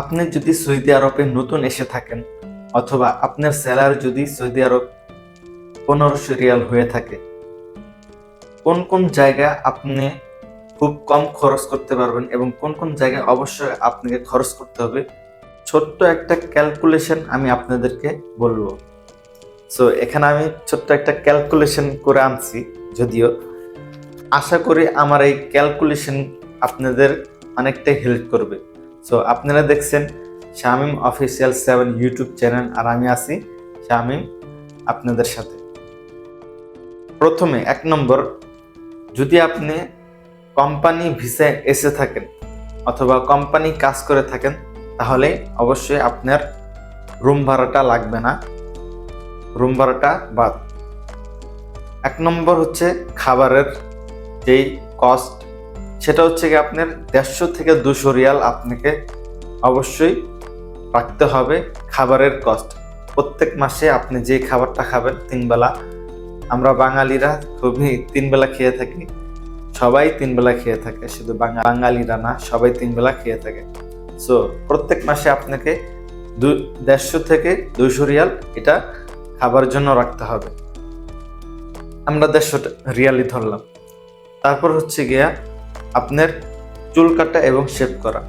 আপনি যদি সৌদি আরবে নতুন এসে থাকেন, অথবা আপনার স্যালারি যদি সৌদি আরব পনেরোশো রিয়াল হয়ে থাকে, কোন কোন জায়গা আপনি খুব কম খরচ করতে পারবেন এবং কোন কোন জায়গায় অবশ্যই আপনাকে খরচ করতে হবে, ছোট্ট একটা ক্যালকুলেশন আমি আপনাদেরকে বলব। সো এখানে আমি ছোট্ট একটা ক্যালকুলেশন করে আনছি, যদিও আশা করি আমার এই ক্যালকুলেশন আপনাদের অনেকটাই হেল্প করবে। সো আপনারা দেখছেন Shamim official seven YouTube channel আর আমি আছি শামিম আপনাদের সাথে। প্রথমে এক নম্বর, যদি আপনি কোম্পানি ভিসায় এসে থাকেন অথবা কোম্পানি কাজ করে থাকেন, তাহলে অবশ্যই আপনার রুম ভাড়াটা লাগবে না। রুম ভাড়াটা বাদ। এক নম্বর হচ্ছে খাবারের যেই কস্ট সেটা হচ্ছে কি আপনার দেড়শো থেকে দুশো রিয়াল আপনাকে অবশ্যই রাখতে হবে খাবারের কস্ট প্রত্যেক মাসে আপনি যে খাবারটা খাবেন তিনবেলা, আমরা বাঙালিরা খুবই তিনবেলা খেয়ে থাকি। সবাই তিনবেলা খেয়ে থাকে, শুধু বাঙালিরা না, সবাই তিনবেলা খেয়ে থাকে। সো প্রত্যেক মাসে আপনাকে দু দেড়শো থেকে দুশো রিয়াল এটা খাবার জন্য রাখতে হবে। আমরা দেড়শো রিয়ালই ধরলাম। তারপর হচ্ছে গিয়া আপনার চুল কাটা এবং শেভ করা।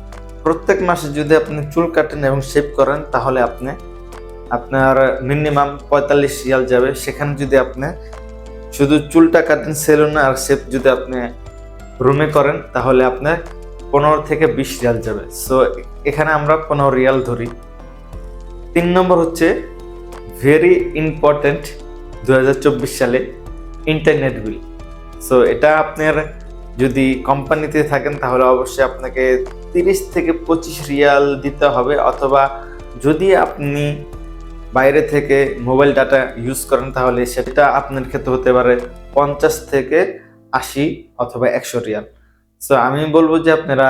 প্রত্যেক মাসে যদি আপনি চুল কাটেন এবং শেভ করেন, তাহলে আপনি, আপনার মিনিমাম পঁয়তাল্লিশ রিয়াল যাবে। সেখানে যদি আপনি শুধু চুলটা কাটেন, সেলুনে আর শেভ যদি আপনি রুমে করেন, তাহলে আপনার পনেরো থেকে বিশ রিয়াল যাবে। সো এখানে আমরা পনেরো রিয়াল ধরি। তিন নম্বর হচ্ছে ভেরি ইম্পর্ট্যান্ট দু হাজার চব্বিশ সালে ইন্টারনেট বিল সো এটা আপনার যদি কোম্পানিতে থাকেন, তাহলে অবশ্যই আপনাকে তিরিশ থেকে পঁচিশ রিয়াল দিতে হবে। অথবা যদি আপনি বাইরে থেকে মোবাইল ডাটা ইউজ করেন, তাহলে সেটা আপনার ক্ষেত্রে হতে পারে পঞ্চাশ থেকে আশি অথবা একশো রিয়াল। সো আমি বলব যে আপনারা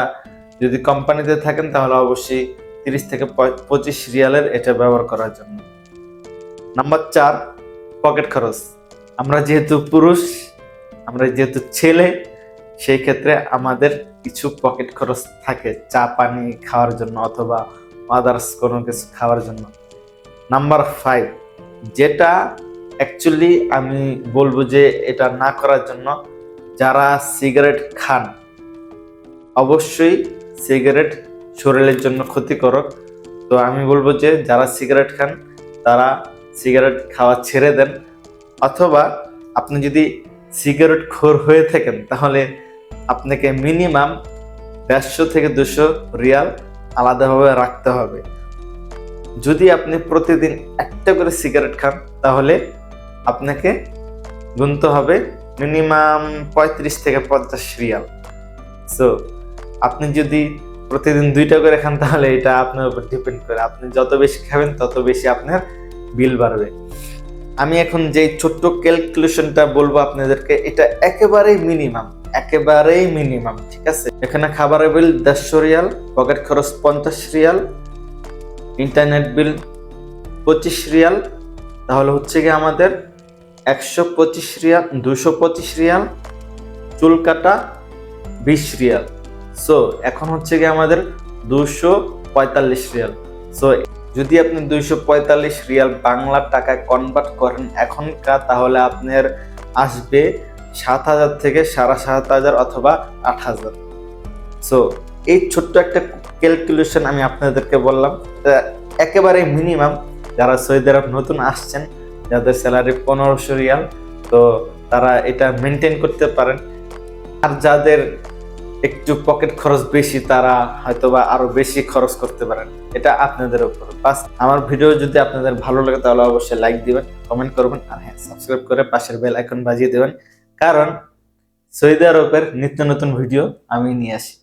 যদি কোম্পানিতে থাকেন, তাহলে অবশ্যই তিরিশ থেকে পঁচিশ রিয়ালের এটা ব্যবহার করার জন্য। নাম্বার চার পকেট খরচ। আমরা যেহেতু পুরুষ, আমরা যেহেতু ছেলে সেই ক্ষেত্রে আমাদের কিছু পকেট খরচ থাকে, চা, পানি খাওয়ার জন্য অথবা আদার্স কোনো কিছু খাওয়ার জন্য। নাম্বার ফাইভ যেটা অ্যাকচুয়ালি আমি বলব যে এটা না করার জন্য যারা সিগারেট খান, অবশ্যই সিগারেট শরীরের জন্য ক্ষতিকারক তো আমি বলব যে যারা সিগারেট খান, তারা সিগারেট খাওয়া ছেড়ে দেন। অথবা আপনি যদি সিগারেট খোর হয়ে থাকেন, তাহলে আপনাকে মিনিমাম দেড়শো থেকে দুশো রিয়াল আলাদাভাবে রাখতে হবে। যদি আপনি প্রতিদিন একটা করে সিগারেট খান, তাহলে আপনাকে গুনতে হবে মিনিমাম পঁয়ত্রিশ থেকে পঞ্চাশ রিয়াল। সো আপনি যদি প্রতিদিন দুইটা করে খান, তাহলে এটা আপনার উপর ডিপেন্ড করে। আপনি যত বেশি খাবেন, তত বেশি আপনার বিল বাড়বে। আমি এখন যে ছোট্ট ক্যালকুলেশনটা বলব আপনাদেরকে, এটা একেবারেই মিনিমাম একেবারেই মিনিমাম ঠিক আছে? এখানে খাবারের বিল দেড়শো রিয়াল পকেট খরচ পঞ্চাশ রিয়াল ইন্টারনেট বিল পঁচিশ রিয়াল, তাহলে হচ্ছে কি আমাদের একশো পঁচিশ রিয়াল, দুশো পঁচিশ রিয়াল, চুল কাটা বিশ রিয়াল। সো এখন হচ্ছে কি আমাদের দুশো পঁয়তাল্লিশ রিয়াল। সো যদি আপনি দুইশো পঁয়তাল্লিশ রিয়াল বাংলা টাকায় কনভার্ট করেন এখনকার, তাহলে আপনার আসবে সাত হাজার থেকে সাড়ে সাত হাজার অথবা আট হাজার। সো এই ছোট্ট একটা ক্যালকুলেশন আমি আপনাদেরকে বললাম। একেবারে মিনিমাম যারা সৌদি আরব নতুন আসছেন, যাদের স্যালারি পনেরোশো রিয়াল, তো তারা এটা মেনটেন করতে পারেন। আর যাদের একটু পকেট খরচ বেশি, তারা হয়তোবা আরও বেশি খরচ করতে পারেন। এটা আপনাদের উপর। বাস, আমার ভিডিও যদি আপনাদের ভালো লাগে, তাহলে অবশ্যই লাইক দিবেন কমেন্ট করবেন, আর হ্যাঁ সাবস্ক্রাইব করে পাশের বেল আইকন বাজিয়ে দেবেন। কারণ সৌদি আরবের নিত্য নতুন ভিডিও আমি নিয়ে আসি।